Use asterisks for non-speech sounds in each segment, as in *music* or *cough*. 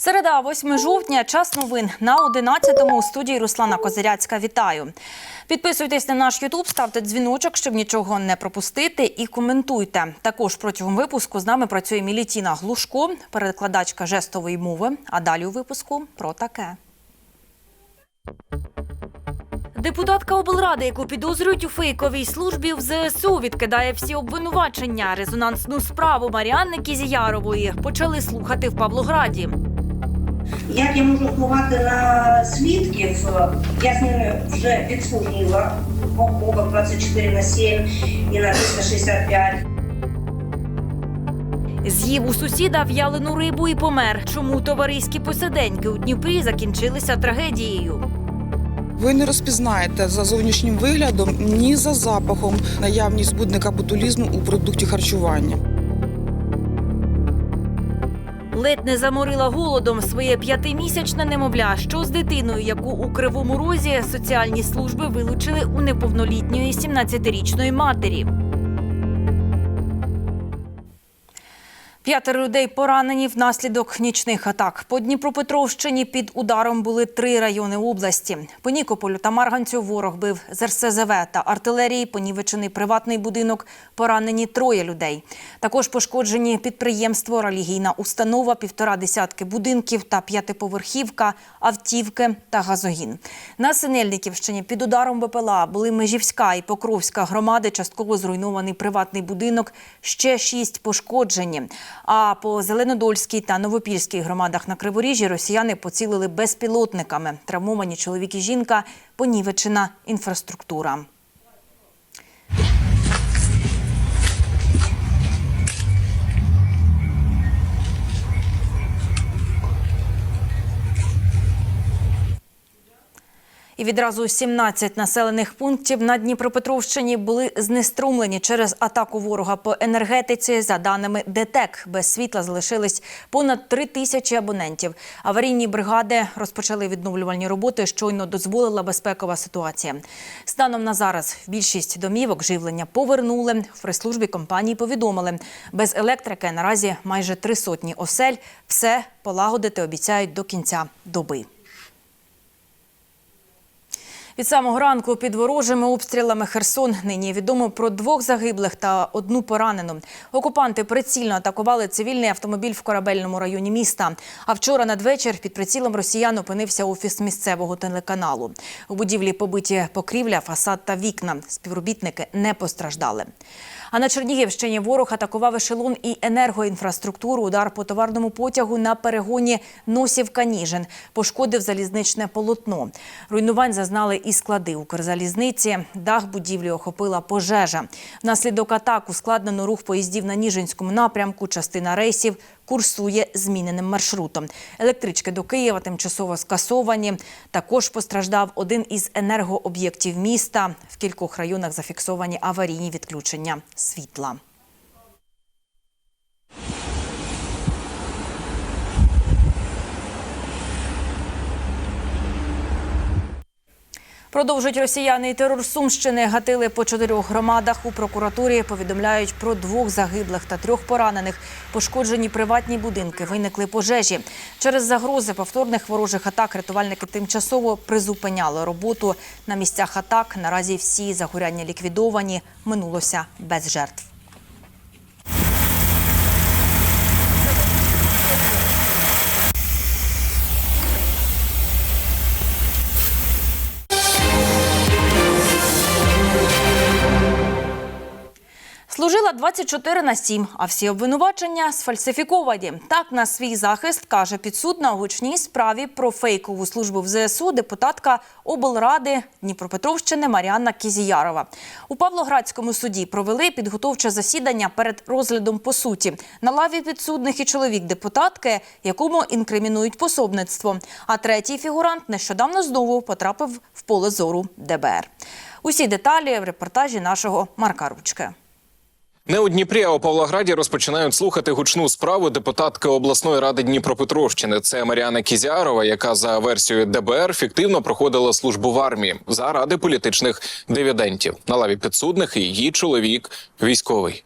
Середа, 8 жовтня, час новин на 11-му у студії Руслана Козиряцька. Вітаю. Підписуйтесь на наш Ютуб, ставте дзвіночок, щоб нічого не пропустити, і коментуйте. Також протягом випуску з нами працює Мілітіна Глушко, перекладачка жестової мови. А далі у випуску про таке. Депутатка облради, яку підозрюють у фейковій службі в ЗСУ, відкидає всі обвинувачення. Резонансну справу Маріанни Кізіярової почали слухати в Павлограді. Як я можу впливати на свідків? Я з ними вже відслужила окопах 24 на 7 і на 365. З'їв у сусіда в'ялену рибу і помер. Чому товариські посиденьки у Дніпрі закінчилися трагедією? Ви не розпізнаєте за зовнішнім виглядом ні за запахом наявність збудника ботулізму у продукті харчування. Ледь не заморила голодом своє п'ятимісячне немовля. Що з дитиною, яку у кривому розі соціальні служби вилучили у неповнолітньої 17-річної матері. П'ятеро людей поранені внаслідок нічних атак. По Дніпропетровщині під ударом були три райони області. По Нікополю та Марганцю ворог бив з РСЗВ та артилерії, понівечений приватний будинок, поранені троє людей. Також пошкоджені підприємство, релігійна установа, півтора десятки будинків та п'ятиповерхівка, автівки та газогін. На Синельниківщині під ударом БПЛА були Межівська і Покровська громади, частково зруйнований приватний будинок, ще шість пошкоджені. А по Зеленодольській та Новопільській громадах на Криворіжжі росіяни поцілили безпілотниками. Травмовані чоловік і жінка, понівечена інфраструктура. І відразу 17 населених пунктів на Дніпропетровщині були знеструмлені через атаку ворога по енергетиці. За даними ДТЕК, без світла залишились понад 3 тисячі абонентів. Аварійні бригади розпочали відновлювальні роботи. Щойно дозволила безпекова ситуація. Станом на зараз більшість домівок живлення повернули. В прес-службі компанії повідомили, без електрики наразі майже три сотні осель. Все полагодити обіцяють до кінця доби. Від самого ранку під ворожими обстрілами Херсон нині відомо про двох загиблих та одну поранену. Окупанти прицільно атакували цивільний автомобіль в корабельному районі міста. А вчора надвечір під прицілом росіян опинився офіс місцевого телеканалу. У будівлі побиті покрівля, фасад та вікна. Співробітники не постраждали. А на Чернігівщині ворог атакував ешелон і енергоінфраструктуру. Удар по товарному потягу на перегоні Носів-Каніжин пошкодив залізничне полотно. Руйнувань зазнали і склади Укрзалізниці. Дах будівлі охопила пожежа. Внаслідок атак ускладнено рух поїздів на Ніжинському напрямку. Частина рейсів курсує зміненим маршрутом. Електрички до Києва тимчасово скасовані. Також постраждав один із енергооб'єктів міста. В кількох районах зафіксовані аварійні відключення світла. Продовжують росіяни і терор Сумщини. Гатили по чотирьох громадах. У прокуратурі повідомляють про двох загиблих та трьох поранених. Пошкоджені приватні будинки, виникли пожежі. Через загрози повторних ворожих атак рятувальники тимчасово призупиняли роботу на місцях атак. Наразі всі загоряння ліквідовані. Минулося без жертв. Служила 24 на 7, а всі обвинувачення сфальсифіковані. Так на свій захист каже підсудна у гучній справі про фейкову службу в ЗСУ депутатка облради Дніпропетровщини Маріанна Кізіярова. У Павлоградському суді провели підготовче засідання перед розглядом по суті. На лаві підсудних і чоловік депутатки, якому інкримінують пособництво. А третій фігурант нещодавно знову потрапив в поле зору ДБР. Усі деталі в репортажі нашого Марка Ручки. Не у Дніпрі, а у Павлограді розпочинають слухати гучну справу депутатки обласної ради Дніпропетровщини. Це Маріана Кізярова, яка за версією ДБР фіктивно проходила службу в армії заради політичних дивідентів. На лаві підсудних і її чоловік військовий.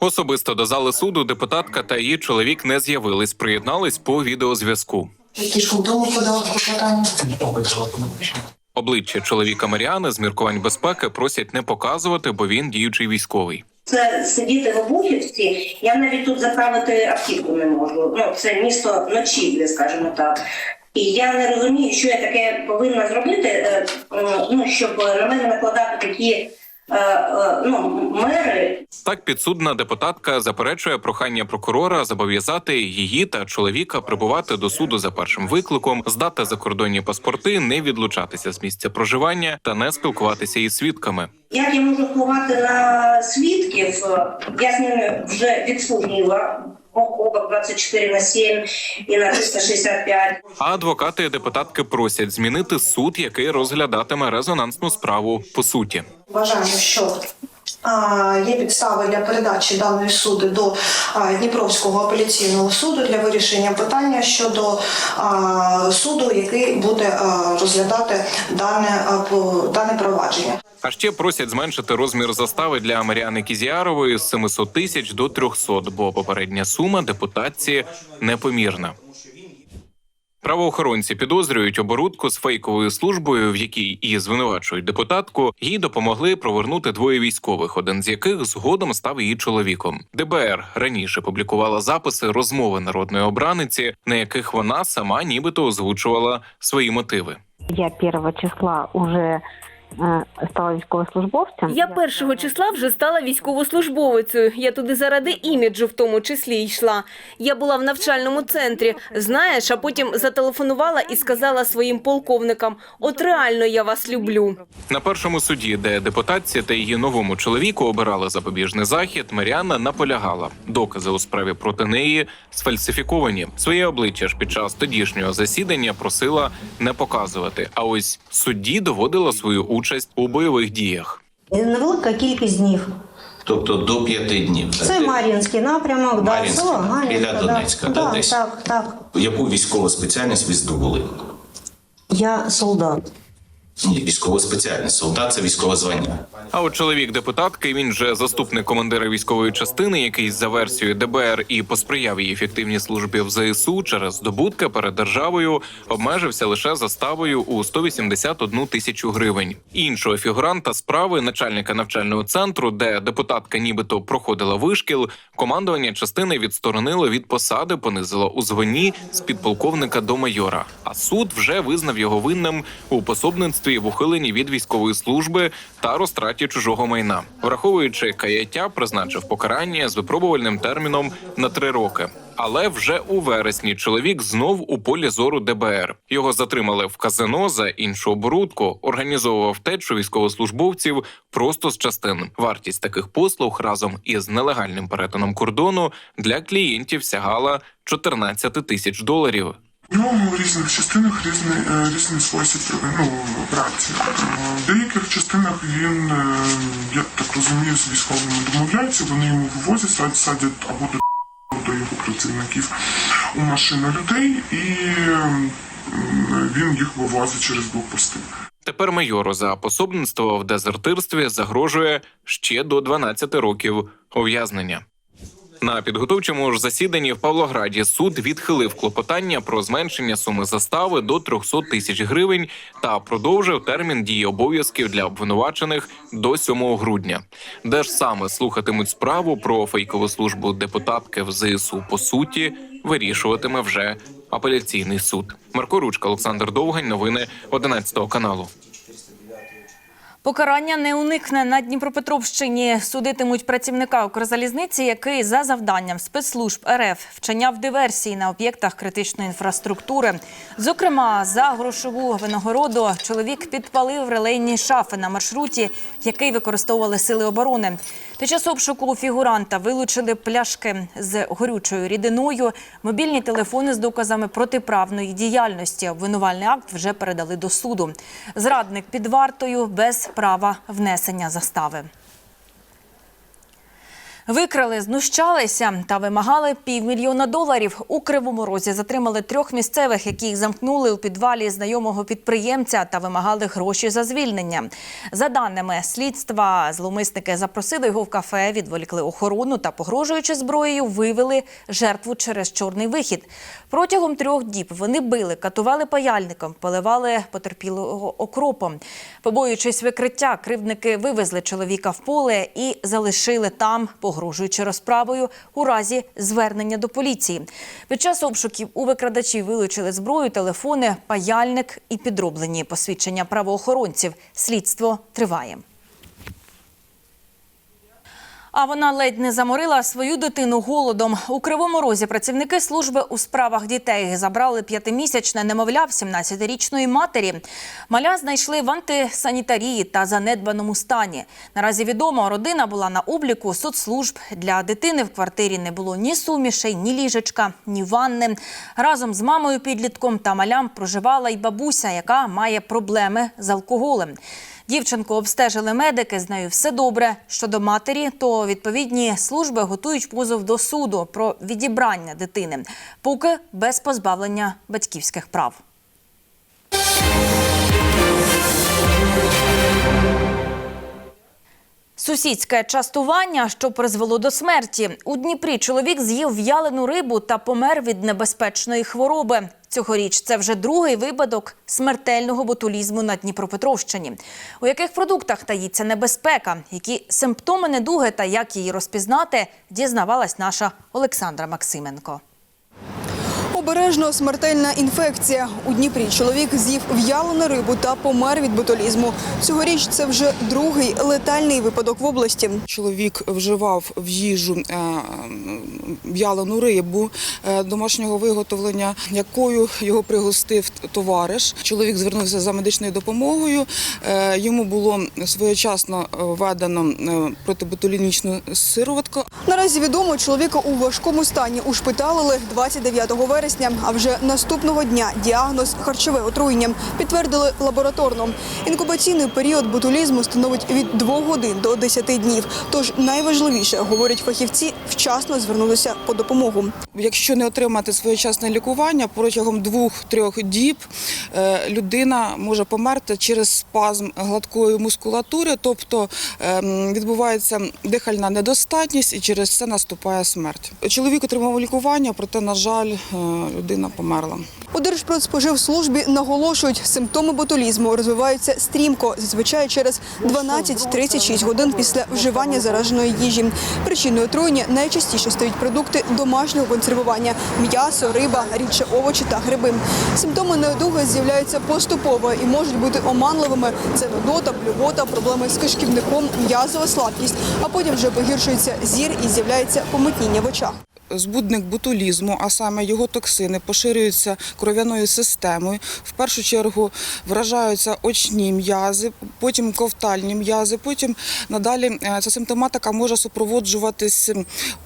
Особисто до зали суду депутатка та її чоловік не з'явились, приєднались по відеозв'язку. Які ж вдома подали клопотання? Обличчя чоловіка Маріани з міркувань безпеки просять не показувати, бо він діючий військовий. Це сидіти в Обухівці, я навіть тут заправити автівку не можу. Ну, це місто ночівлі, скажімо так. І я не розумію, що я таке повинна зробити, е, ну, щоб на мене накладати такі ну, мери, Так підсудна депутатка заперечує прохання прокурора зобов'язати її та чоловіка прибувати до суду за першим викликом, здати закордонні паспорти, не відлучатися з місця проживання та не спілкуватися із свідками. Як я можу впливати на свідків? Я з ними вже відслужила обок 24 на 7 і на 365. А адвокати і депутатки просять змінити суд, який розглядатиме резонансну справу по суті. Вважаємо, що є підстави для передачі даної суди до Дніпровського апеляційного суду для вирішення питання щодо суду, який буде розглядати дане, дане провадження. А ще просять зменшити розмір застави для Маріани Кізіарової з 700 тисяч до 300, бо попередня сума депутатці непомірна. Правоохоронці підозрюють оборудку з фейковою службою, в якій і звинувачують депутатку. Їй допомогли провернути двоє військових, один з яких згодом став її чоловіком. ДБР раніше публікувала записи розмови народної обраниці, на яких вона сама нібито озвучувала свої мотиви. Я первого числа уже стала військовослужбовцем. Я першого числа вже стала військовослужбовицею. Я туди заради іміджу в тому числі йшла. Я була в навчальному центрі, знаєш, а потім зателефонувала і сказала своїм полковникам: от реально я вас люблю. На першому суді, де депутатці та її новому чоловіку обирали запобіжний захід, Маріанна наполягала. Докази у справі проти неї сфальсифіковані. Своє обличчя ж під час тодішнього засідання просила не показувати. А ось судді доводила свою участь у бойових діях. Невелика кількість днів. Тобто до п'яти днів. Це Мар'їнський напрямок, да, село біля Донецька, да, да, десь? так, так. Яку військову спеціальність ви здобули? Я солдат. Ні, військово спеціальність. Солдат це військове звання. А от чоловік депутатки, він же заступник командира військової частини, який за версією ДБР і посприяв її ефективній службі в ЗСУ через здобутки перед державою, обмежився лише заставою у 181 тисячу гривень. Іншого фігуранта справи начальника навчального центру, де депутатка нібито проходила вишкіл, командування частини відсторонило від посади, понизило у званні з підполковника до майора. А суд вже визнав його винним у пособництві в ухиленні від військової служби та розтраті чужого майна, враховуючи каяття, призначив покарання з випробувальним терміном на три роки. Але вже у вересні чоловік знов у полі зору ДБР. Його затримали в казино за іншу оборудку, організовував втечу військовослужбовців просто з частин. Вартість таких послуг разом із нелегальним перетином кордону для клієнтів сягала 14 тисяч доларів. У нього в різних частинах різний, е, різний спосіб ну, праці. Е, В деяких частинах він, е, я так розумію, з військовими домовляється, вони йому вивозять, сад- садять або до, *laughs* до його працівників у машину людей, і він їх вивозить через блокпости. Тепер майору за пособництво в дезертирстві загрожує ще до 12 років ув'язнення. На підготовчому ж засіданні в Павлограді суд відхилив клопотання про зменшення суми застави до 300 тисяч гривень та продовжив термін дії обов'язків для обвинувачених до 7 грудня, де ж саме слухатимуть справу про фейкову службу депутатки в ЗСУ по суті вирішуватиме вже апеляційний суд. Марко Ручка, Олександр Довгань. Новини 11 каналу. Покарання не уникне на Дніпропетровщині. Судитимуть працівника Укрзалізниці, який за завданням спецслужб РФ вчиняв диверсії на об'єктах критичної інфраструктури. Зокрема, за грошову винагороду чоловік підпалив релейні шафи на маршруті, який використовували сили оборони. Під час обшуку фігуранта вилучили пляшки з горючою рідиною, мобільні телефони з доказами протиправної діяльності. Обвинувальний акт вже передали до суду. Зрадник під вартою без права внесення застави. Викрали, знущалися та вимагали півмільйона доларів. У Кривому Розі затримали трьох місцевих, які замкнули у підвалі знайомого підприємця та вимагали гроші за звільнення. За даними слідства, зловмисники запросили його в кафе, відволікли охорону та, погрожуючи зброєю, вивели жертву через чорний вихід. Протягом трьох діб вони били, катували паяльником, поливали потерпілого окропом. Побоюючись викриття, кривдники вивезли чоловіка в поле і залишили там, погрожуючи розправою у разі звернення до поліції. Під час обшуків у викрадачів вилучили зброю, телефони, паяльник і підроблені посвідчення правоохоронців. Слідство триває. А вона ледь не заморила свою дитину голодом. У Кривому Розі працівники служби у справах дітей забрали п'ятимісячне немовля в 17-річної матері. Маля знайшли в антисанітарії та занедбаному стані. Наразі відомо, родина була на обліку соцслужб. Для дитини в квартирі не було ні сумішей, ні ліжечка, ні ванни. Разом з мамою підлітком та малям проживала й бабуся, яка має проблеми з алкоголем. Дівчинку обстежили медики, з нею все добре. Щодо матері, то відповідні служби готують позов до суду про відібрання дитини, поки без позбавлення батьківських прав. Сусідське частування, що призвело до смерті. У Дніпрі чоловік з'їв в'ялену рибу та помер від небезпечної хвороби. Цьогоріч це вже другий випадок смертельного ботулізму на Дніпропетровщині. У яких продуктах таїться небезпека, які симптоми недуги та як її розпізнати, дізнавалась наша Олександра Максименко. Обережно смертельна інфекція. У Дніпрі чоловік з'їв в'ялену рибу та помер від ботулізму. Цьогоріч це вже другий летальний випадок в області. Чоловік вживав в їжу е, в'ялену рибу е, домашнього виготовлення, якою його пригостив товариш. Чоловік звернувся за медичною допомогою. Е, Йому було своєчасно введено протиботулінічну сироватку. Наразі відомо, чоловіка у важкому стані ушпиталили 29 вересня, а вже наступного дня діагноз харчове отруєння підтвердили лабораторно. Інкубаційний період ботулізму становить від 2 годин до 10 днів. Тож найважливіше, говорять фахівці, вчасно звернулися по допомогу. Якщо не отримати своєчасне лікування протягом двох-трьох діб е, людина може померти через спазм гладкої мускулатури, тобто ем, відбувається дихальна недостатність і через це наступає смерть. Чоловік отримав лікування, проте, на жаль, людина померла. У Держпродспоживслужбі наголошують, симптоми ботулізму розвиваються стрімко, зазвичай через 12-36 годин після вживання зараженої їжі. Причиною отруєння найчастіше стають продукти домашнього консервування – м'ясо, риба, рідше овочі та гриби. Симптоми недуги з'являються поступово і можуть бути оманливими. Це нудота, блювота, проблеми з кишківником, м'язова слабкість, а потім вже погіршується зір і з'являється помутніння в очах. Збудник ботулізму, а саме його токсини, поширюються кров'яною системою. В першу чергу вражаються очні м'язи, потім ковтальні м'язи. Потім надалі е, ця симптоматика може супроводжуватись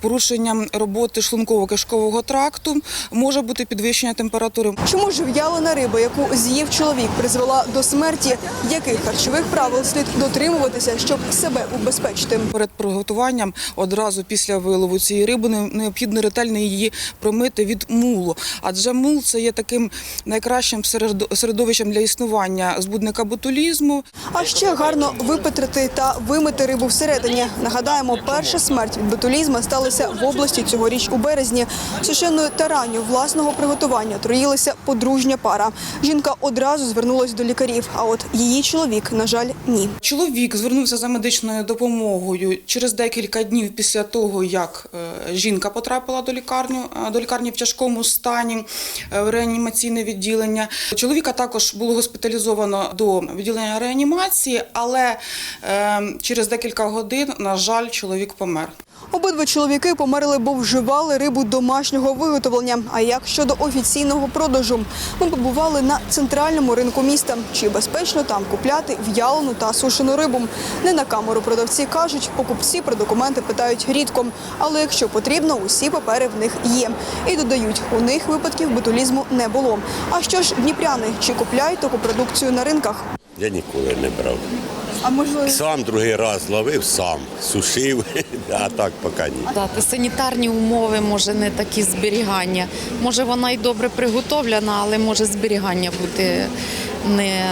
порушенням роботи шлунково-кишкового тракту, може бути підвищення температури. Чому ж в'ялена риба, яку з'їв чоловік, призвела до смерті? Яких харчових правил слід дотримуватися, щоб себе убезпечити? Перед приготуванням одразу після вилову цієї риби не- необхідно ретельно її промити від мулу. Адже мул це є таким найкращим середо- середовищем для існування збудника ботулізму. А ще гарно випетрити та вимити рибу всередині. Нагадаємо, перша смерть від ботулізму сталася в області цьогоріч у березні. Сушеною таранню власного приготування троїлася подружня пара. Жінка одразу звернулась до лікарів, а от її чоловік, на жаль, ні. Чоловік звернувся за медичною допомогою через декілька днів після того, як е, жінка потрапила до лікарні, е, до лікарні в тяжкому стані е, в реанімаційне відділення. Чоловіка також було госпіталізовано до відділення реанімації, але е, через декілька годин, на жаль, чоловік помер. Обидва чоловіки померли, бо вживали рибу домашнього виготовлення. А як щодо офіційного продажу? Ми побували на центральному ринку міста. Чи безпечно там купляти в'ялену та сушену рибу? Не на камеру продавці кажуть, покупці про документи питають рідко. Але якщо потрібно, усі папери в них є. І додають, у них випадків ботулізму не було. А що ж дніпряни, чи купляють таку продукцію на ринках? Я ніколи не брав А можливо, Сам другий раз ловив, сам сушив, *laughs* а так поки ні. Дати санітарні умови, може не такі зберігання. Може вона й добре приготовлена, але може зберігання бути не,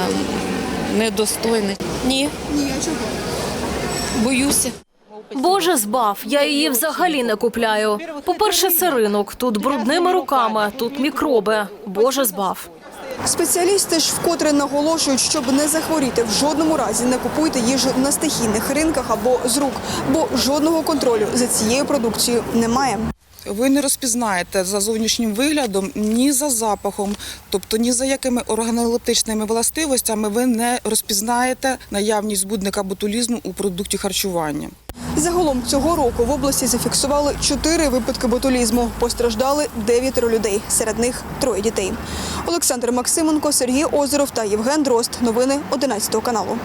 недостойне. Ні. ні, чого? Боюся. Боже збав, я її взагалі не купляю. По-перше, це ринок, тут брудними руками, тут мікроби. Боже збав. Спеціалісти ж вкотре наголошують, щоб не захворіти, в жодному разі не купуйте їжу на стихійних ринках або з рук, бо жодного контролю за цією продукцією немає. Ви не розпізнаєте за зовнішнім виглядом, ні за запахом, тобто ні за якими органолептичними властивостями ви не розпізнаєте наявність збудника ботулізму у продукті харчування. Загалом цього року в області зафіксували чотири випадки ботулізму. Постраждали дев'ятеро людей, серед них троє дітей. Олександр Максименко, Сергій Озеров та Євген Дрозд. Новини 11 каналу.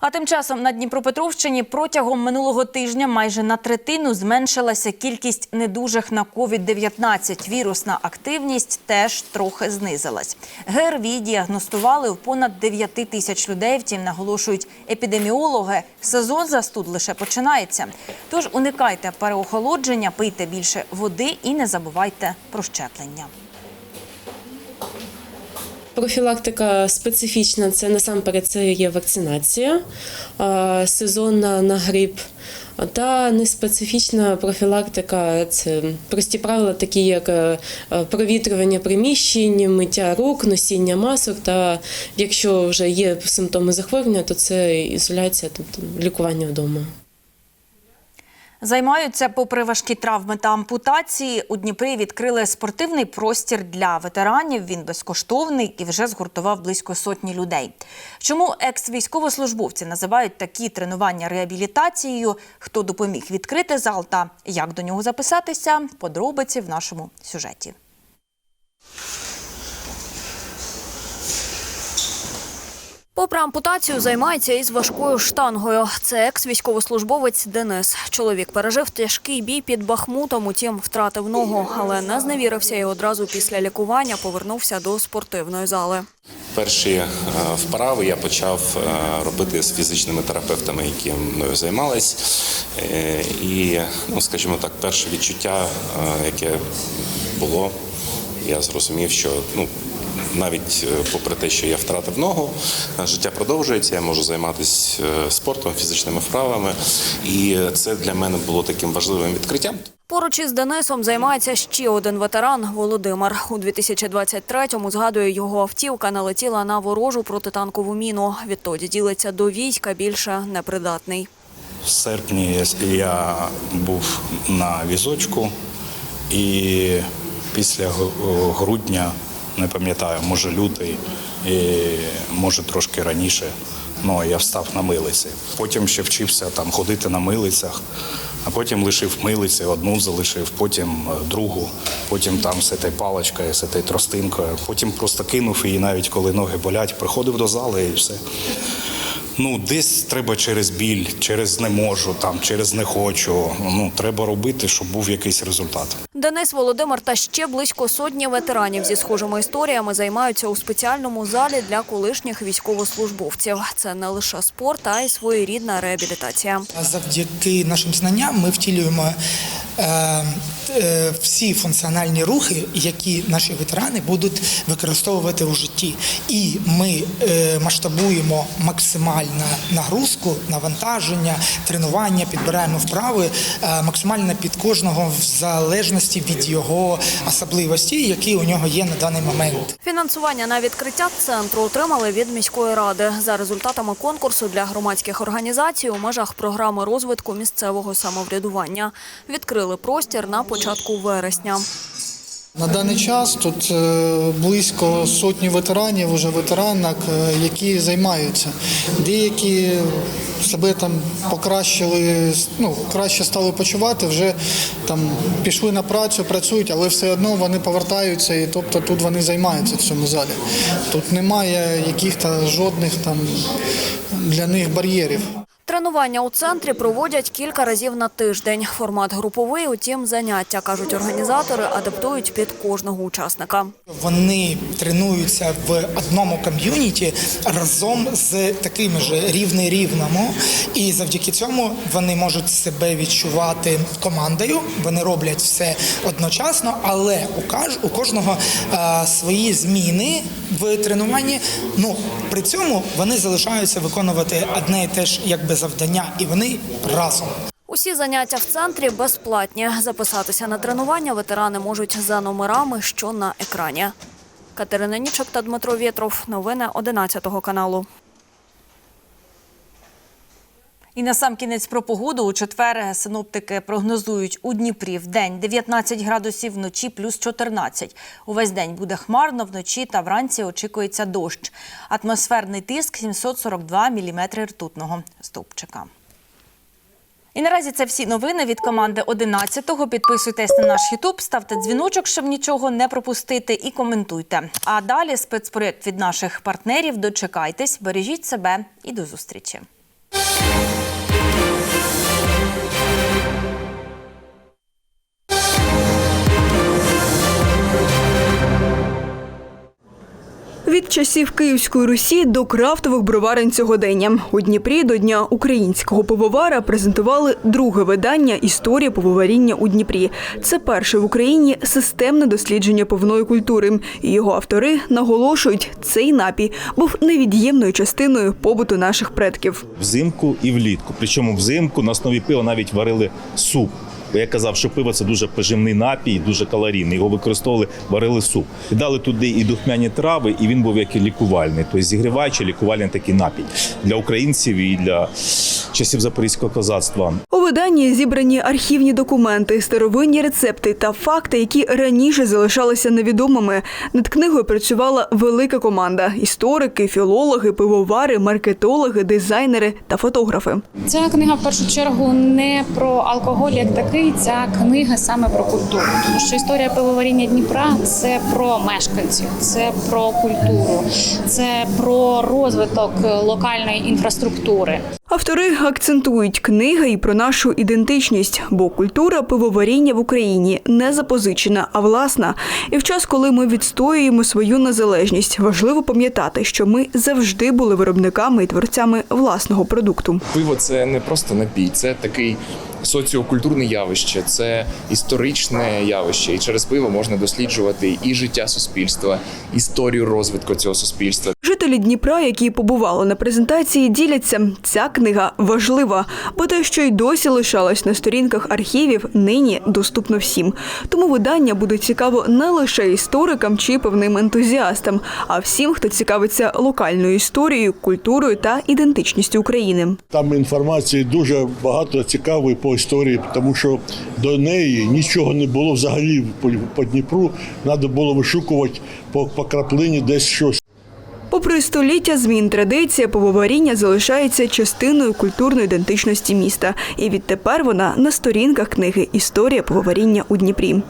А тим часом на Дніпропетровщині протягом минулого тижня майже на третину зменшилася кількість недужих на COVID-19. Вірусна активність теж трохи знизилась. ГРВІ діагностували у понад 9 тисяч людей. Втім, наголошують епідеміологи. Сезон застуд лише починається. Тож уникайте переохолодження, пийте більше води і не забувайте про щеплення. Профілактика специфічна це насамперед це є вакцинація, сезонна на грип. Та неспецифічна профілактика це прості правила, такі як е, е, провітрювання приміщень, миття рук, носіння масок. Та якщо вже є симптоми захворювання, то це ізоляція, тобто лікування вдома. Займаються попри важкі травми та ампутації. У Дніпрі відкрили спортивний простір для ветеранів. Він безкоштовний і вже згуртував близько сотні людей. Чому екс-військовослужбовці називають такі тренування реабілітацією? Хто допоміг відкрити зал та як до нього записатися? Подробиці в нашому сюжеті. Попри ампутацію, займається із важкою штангою. Це екс-військовослужбовець Денис. Чоловік пережив тяжкий бій під Бахмутом, утім втратив ногу, але не зневірився і одразу після лікування повернувся до спортивної зали. Перші е, вправи я почав е, робити з фізичними терапевтами, які мною займались. Е, І, ну, скажімо так, перше відчуття, яке було, я зрозумів, що ну, навіть е, попри те, що я втратив ногу, життя продовжується, я можу займатися е, спортом, фізичними вправами. І це для мене було таким важливим відкриттям. Поруч із Денисом займається ще один ветеран Володимир. У 2023-му, згадує, його автівка налетіла на ворожу протитанкову міну. Відтоді ділиться до війська більше непридатний. В серпні я був на візочку, і після грудня, не пам'ятаю, може лютий, і може трошки раніше, ну я встав на милиці. Потім ще вчився там ходити на милицях, а потім лишив милиці, одну залишив, потім е, другу, потім там з цією паличкою, з цією тростинкою. Потім просто кинув її, навіть коли ноги болять, приходив до зали і все. Ну, десь треба через біль, через не можу, там, через не хочу. Ну, треба робити, щоб був якийсь результат. Денис Володимир та ще близько сотні ветеранів зі схожими історіями займаються у спеціальному залі для колишніх військовослужбовців. Це не лише спорт, а й своєрідна реабілітація. Завдяки нашим знанням ми втілюємо всі функціональні рухи, які наші ветерани будуть використовувати у житті. І ми е, масштабуємо максимальну нагрузку, навантаження, тренування, підбираємо вправи е, максимально під кожного в залежності від його особливості, які у нього є на даний момент. Фінансування на відкриття центру отримали від міської ради за результатами конкурсу для громадських організацій у межах програми розвитку місцевого самоврядування. Відкрили простір на початку вересня. На даний час тут е, близько сотні ветеранів, уже ветеранок, е, які займаються. Деякі себе там покращили, ну краще стали почувати, вже там пішли на працю, працюють, але все одно вони повертаються, і тобто тут вони займаються в цьому залі. Тут немає яких-то жодних там для них бар'єрів. Тренування у центрі проводять кілька разів на тиждень. Формат груповий, утім, заняття, кажуть організатори, адаптують під кожного учасника. Вони тренуються в одному ком'юніті разом з такими ж рівний рівному, і завдяки цьому вони можуть себе відчувати командою. Вони роблять все одночасно, але у кожного свої зміни в тренуванні. Ну при цьому вони залишаються виконувати одне і те ж якби завдання, і вони разом. Усі заняття в центрі безплатні. Записатися на тренування ветерани можуть за номерами, що на екрані. Катерина Нічок та Дмитро Вєтров. Новини 11 каналу. І на сам кінець про погоду у четвер синоптики прогнозують у Дніпрі в день 19 градусів, вночі плюс 14. Увесь день буде хмарно, вночі та вранці очікується дощ. Атмосферний тиск 742 міліметри ртутного стовпчика. І наразі це всі новини від команди 11-го. Підписуйтесь на наш Ютуб, ставте дзвіночок, щоб нічого не пропустити, і коментуйте. А далі спецпроєкт від наших партнерів. Дочекайтесь, бережіть себе і до зустрічі. Від часів Київської Русі до крафтових броварень сьогодення. У Дніпрі до Дня українського пивовара презентували друге видання Історія пивоваріння у Дніпрі. Це перше в Україні системне дослідження пивної культури. І Його автори наголошують, цей напій був невід'ємною частиною побуту наших предків. взимку і влітку. Причому взимку на основі пива навіть варили суп. Бо я казав, що пиво це дуже поживний напій, дуже калорійний. Його використовували, варили суп. І дали туди і духмяні трави, і він був як і лікувальний, тобто зігріваючий лікувальний такий напій для українців і для часів запорізького козацтва. У виданні зібрані архівні документи, старовинні рецепти та факти, які раніше залишалися невідомими. Над книгою працювала велика команда: історики, філологи, пивовари, маркетологи, дизайнери та фотографи. Ця книга в першу чергу не про алкоголь як такий, ця книга саме про культуру. Тому що історія пивоваріння Дніпра це про мешканців, це про культуру, це про розвиток локальної інфраструктури. Автори акцентують книга і про нашу ідентичність, бо культура пивоваріння в Україні не запозичена, а власна. І в час, коли ми відстоюємо свою незалежність, важливо пам'ятати, що ми завжди були виробниками і творцями власного продукту. Пиво це не просто напій, це такий соціокультурне явище, це історичне явище. І через пиво можна досліджувати і життя суспільства, історію розвитку цього суспільства. Жителі Дніпра, які побували на презентації, діляться. Ця книга важлива, бо те, що й досі лишалось на сторінках архівів, нині доступно всім. Тому видання буде цікаво не лише історикам чи певним ентузіастам, а всім, хто цікавиться локальною історією, культурою та ідентичністю України. Там інформації дуже багато цікавої по історії, тому що до неї нічого не було взагалі по, Дніпру. Треба було вишукувати по краплині десь щось. Попри століття змін, традиція пивоваріння залишається частиною культурної ідентичності міста. І відтепер вона на сторінках книги Історія пивоваріння у Дніпрі.